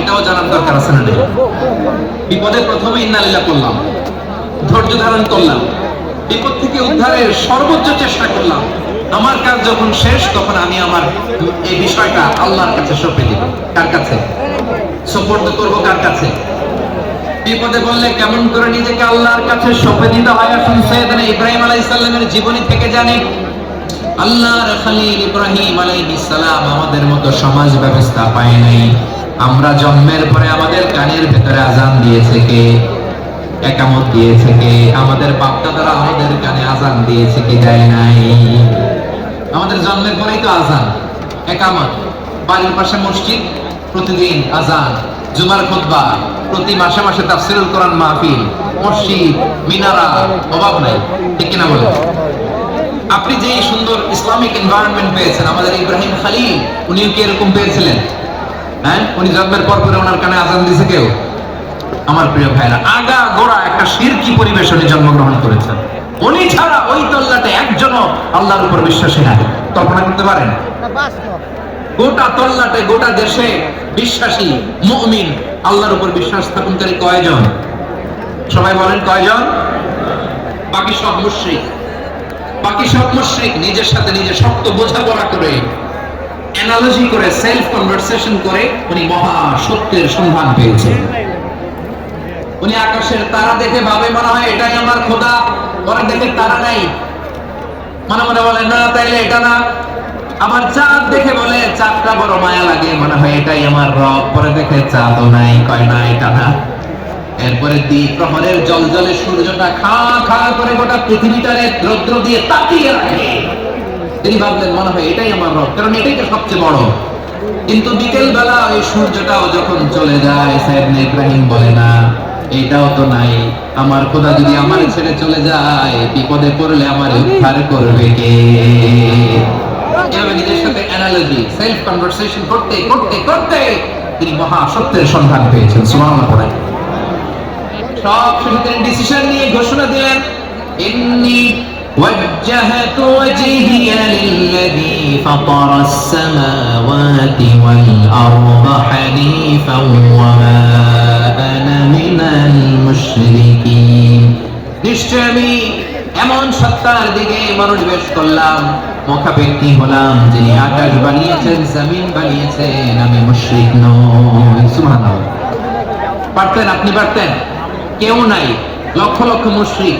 এটাও জানার দরকার আছে না? বিপদে প্রথমে ইন্নালিল্লাহ করলাম, ধৈর্য ধারণ করলাম, বিপদ থেকে উদ্ধারের সর্বোচ্চ চেষ্টা করলাম। আমার কাজ যখন শেষ, তখন আমি আমার এই বিষয়টা আল্লাহর কাছে সঁপে দিব। কার কাছে? সোপর্দ করব কার কাছে? বিপদে বললে কেমন করে নিজেকে আল্লাহর কাছে সঁপে দিতে হয়? আসুন সৈয়দনা ইব্রাহিম আলাইহিস সালামের জীবনী থেকে জানি। আল্লাহর খলিল ইব্রাহিম আলাইহিস সালাম আমাদের মতো সমাজ ব্যবস্থা পায় নাই। আমরা জন্মের পরে আমাদের কানের ভেতরে আজান দিয়েছে কে? একামত দিয়েছে কে? আমাদের বাপদাদারা আমাদের কানে আজান দিয়েছে কি? দেয় নাই। আমাদের জন্মের পরেই তো আজান। একামত। বাড়ির পাশে মসজিদ, প্রতিদিন আজান। জুমার খুতবা। প্রতি মাসে মাসে তাফসিরুল কোরআন মাহফিল। মসজিদ, মিনারা, অভাব নাই। ঠিক কিনা বলে আপনি যে সুন্দর ইসলামিক এনভায়রনমেন্ট পেয়েছেন, আমাদের ইব্রাহিম খালিল, উনিও কি এরকম পেয়েছিলেন? হ্যাঁ? উনি জন্মের পর পরে ওনার কানে আজান দিয়েছে কেউ? আমার প্রিয় ভাইরা, আগা গোড়া একটা শিরকি পরিবেশ উনি জন্মগ্রহণ করেছেন। উনি ছাড়া ওই তল্লাটে একজনও আল্লাহর উপর বিশ্বাসী নাই। কল্পনা করতে পারেন? গোটা তল্লাটে, গোটা দেশে বিশ্বাসী, মুমিন, আল্লাহর উপর বিশ্বাস স্থাপনকারী কয়জন? সবাই বলেন কয়জন? বাকি সব মুশরিক। বাকি সব মুশরিক নিজের সাথে নিজে শক্ত বোঝাপড়া করে অ্যানালজি করে সেলফ কনভারসেশন করে উনি মহা সত্যের সন্ধান পেয়েছেন। উনি আকাশের তারা দেখে ভাবে মনে হয় এটাই আমার খোদা, পরে দেখে তারা নাই। মনে মনে বলে, না, তাইলে এটা না। আমার চাঁদ দেখে বলে, চাঁদটা বড় মায়া লাগে, মনে হয় এটাই আমার রব। পরে দেখে চাঁদও নাই, কয়, না, এটা না। এরপরে দ্বীপ প্রহরের জল জলে সূর্যটা খা খা করে গোটা পৃথিবীটারে রৌদ্র দিয়ে তাকিয়ে রাখে। তিনি ভাবলেন, মনে হয় এটাই আমার রব, কারণ এটাই তো সবচেয়ে বড়। কিন্তু বিকেল বেলা ওই সূর্যটাও যখন চলে যায় সাহেব ইব্রাহিম বলে, না, এটাও তো নাই। আমার খোদা যদি আমার ছেড়ে চলে যায়, বিপদে পড়লে আমার উদ্ধার করবে কে? এভাবে নিজের সাথে অ্যানালজি সেলফ কনভারসেশন করতে করতে করতে তিনি মহা সত্যের সন্ধান পেয়েছেন, সুবহানাল্লাহ পড়েন সব শেষে তিনি ডিসিশন নিয়ে ঘোষণা দিলেন, ইন্নি وجهت وجهي للذي فطر السماوات والأرض حنيفا وما أنا من المشركين নিশ্চয় আমি এমন সত্তার দিকে মনোনিবেশ করলাম মুখাপেক্ষি হলাম যিনি আকাশ বানিয়েছেন জমিন বানিয়েছেন আমি মুশরিক নই সুবহানাল্লাহ পারতেন আপনি পারতেন কেউ নাই লক্ষ লক্ষ মুশরিক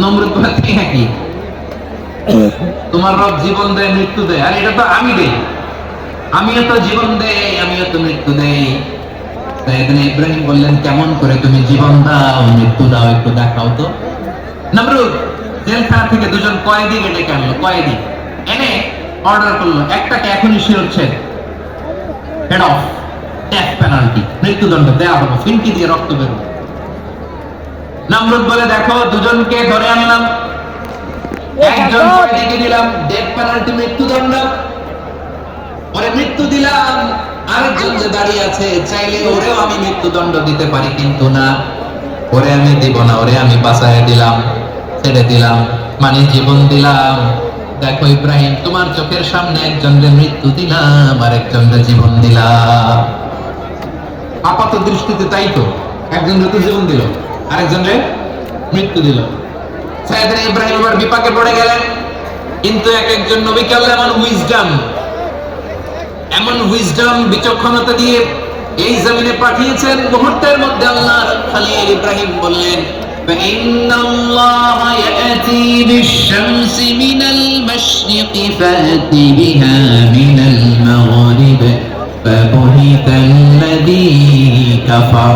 নমরুদ নাকি তোমার রব জীবন দেয় মৃত্যু দেয়। আর এটা তো আমি দেই। আমিও তো জীবন দেই আমিও তো মৃত্যু দেই। সৈয়দনা ইব্রাহিম বললেন কেমন করে তুমি জীবন দাও মৃত্যু দাও একটু দেখাও তো। নমরুদ জেলখানা থেকে দুজন কয়েদি ডেকে আনলো কয়েদি। এনে অর্ডার করল একটাকে এখনই শিরোচ্ছেদ। হেড অফ ডেথ পেনাল্টি মৃত্যুদণ্ড দেওয়া হবে ফিনকি দিয়ে রক্ত বেরো নমরুদ বলে দেখো দুজনকে ধরে আনলাম। একজন কয়েদিকে দিলাম ডেথ পেনাল্টি মৃত্যুদণ্ড। পরে মৃত্যু দিলাম। আরেকজন যে দাঁড়িয়ে আছে চাইলে ওরেও আমি মৃত্যুদণ্ড দিতে পারি কিন্তু না। ওরে আমি দিব না ওরে আমি বাঁচায় দিলাম ছেড়ে দিলাম মানে জীবন দিলাম। দেখো ইব্রাহিম তোমার চোখের সামনে একজনের মৃত্যু দিলাম আর একজনের জীবন দিলাম। আপাত দৃষ্টিতে তাই তো একজন জীবন দিল। আরেকজনের মৃত্যু দিল সাইয়েদনা ইব্রাহিম আবার বিপাকে পড়ে গেলেন কিন্তু এক একজন নবীকে আল্লাহ এমন উইজডম এমন উইজডম বিচক্ষণতা দিয়ে এই জমিনে পাঠিয়েছেন মুহূর্তের মধ্যে আল্লাহ খালিল ইব্রাহিম বললেন فإن الله يأتي بالشمس من المشرق فأت بها من المغرب فبهت الذي كفر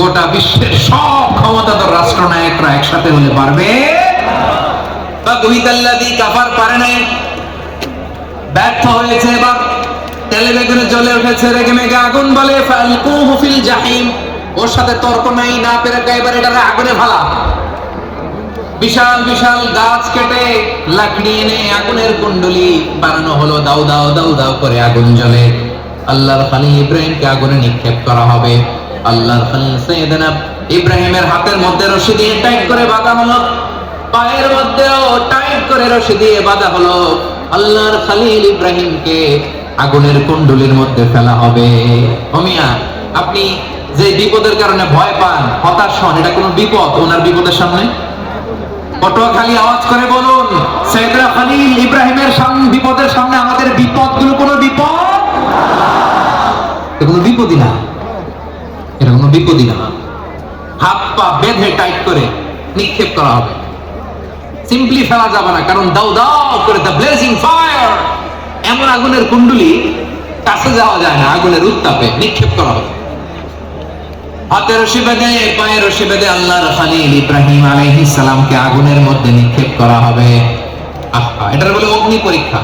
গোটা বিশ্বের সব ক্ষমতাধর রাষ্ট্রনায়করা একসাথে হলে পারবে? আগুন বলে ওর সাথে তর্ক নাই, না আগুনে ফালা। বিশাল বিশাল গাছ কেটে লাকড়ি এনে আগুনের কুণ্ডলি বানানো হলো। দাও দাও দাও দাও করে আগুন জ্বলে। আল্লাহর ইব্রাহিমকে আগুনে নিক্ষেপ করা হবে। আল্লাহর খালিল সৈয়দনা ইব্রাহিমের হাতের মধ্যে রশি দিয়ে টাইট করে বাঁধা হলো। পায়ের মধ্যেও টাইট করে রশি দিয়ে বাঁধা হলো। আল্লাহর খালিল ইব্রাহিমকে আগুনের কুণ্ডলির মধ্যে ফেলা হবে। অমিয়া আপনি যে বিপদের কারণে ভয় পান, হতাশ হন, এটা কোনো বিপদ, ওনার বিপদের সামনে? পটুয়াখালী আওয়াজ করে বলুন সৈয়দরা খালিল ইব্রাহিমের সামনে বিপদের সামনে আমাদের বিপদগুলো কোনো বিপদ এটা কোনো বিপদই না এটা কোনো বিপদই না হাত পা বেঁধে টাইট করে নিক্ষেপ করা হবে। সিম্পলি ফেলা যাবে না, কারণ দাও দাও করে দ্য ব্লেজিং ফায়ার এমন আগুনের কুণ্ডলি কাছে যাওয়া যায় না, আগুনের উত্তাপে নিক্ষেপ করা হবে। হাতে রশি বেঁধে পায়ে রশি বেঁধে ইব্রাহিম সালামকে আগুনের মধ্যে নিক্ষেপ করা হবে। আহা, এটার বলে অগ্নি পরীক্ষা।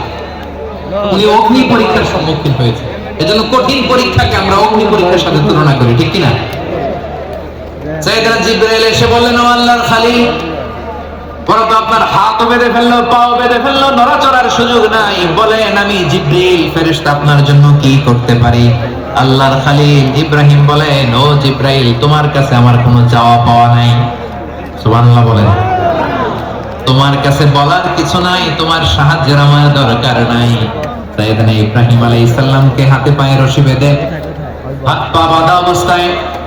উনি অগ্নি পরীক্ষার সম্মুখীন হয়েছে। এজন্য কঠিন পরীক্ষাকে আমরা অগ্নি পরীক্ষার সাথে তুলনা করি, ঠিক কিনা? সাইয়েদনা জিব্রাইল এসে বললেন, ও আল্লাহর আপনার বেঁধে ফেলল, পাও বেঁধে ফেলল, নড়াচড়ার সুযোগ নাই। বলেন, আমি জিব্রিল ফেরেশতা আপনার জন্য কি করতে পারি? আল্লাহর খালিল ইব্রাহিম বলেন, ও জিব্রাইল, তোমার কাছে আমার কোনো পাওয়া নাই। সুবহানাল্লাহ বলেন, তোমার কাছে বলার কিছু নাই, তোমার সাহায্যের আমার দরকার নাই। ইব্রাহিম আলাইহিস সালামকে হাতে পায়ে রশি বেঁধে হাত পা বাঁধা অবস্থায়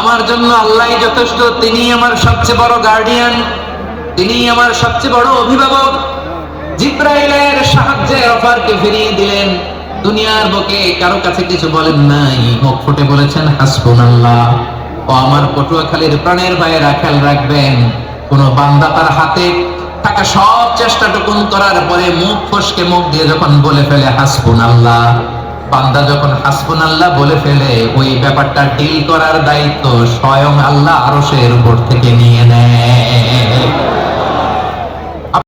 আমার জন্য আল্লাহ যথেষ্ট তিনি আমার সবচেয়ে বড় গার্ডিয়ান তিনি আমার সবচেয়ে বড় অভিভাবক। জিব্রাইলের সাহায্যে অফারকে ফিরিয়ে দিলেন। দুনিয়ার বুকে কারও কাছে কিছু বলেন নাই। মুখ ফুটে বলেছেন হাসবুন আল্লাহ ও আমার পটুয়াখালীর প্রাণের ভাইয়েরা খেয়াল রাখবেন, কোন বান্দা তার হাতে থাকা সব চেষ্টাটুকুন করার পরে মুখ ফসকে মুখ দিয়ে যখন বলে ফেলে হাসবুন আল্লাহ বান্দা যখন হাসবুন আল্লাহ বলে ফেলে, ওই ব্যাপারটা ডিল করার দায়িত্ব স্বয়ং আল্লাহ আরশের উপর থেকে নিয়ে নেয়।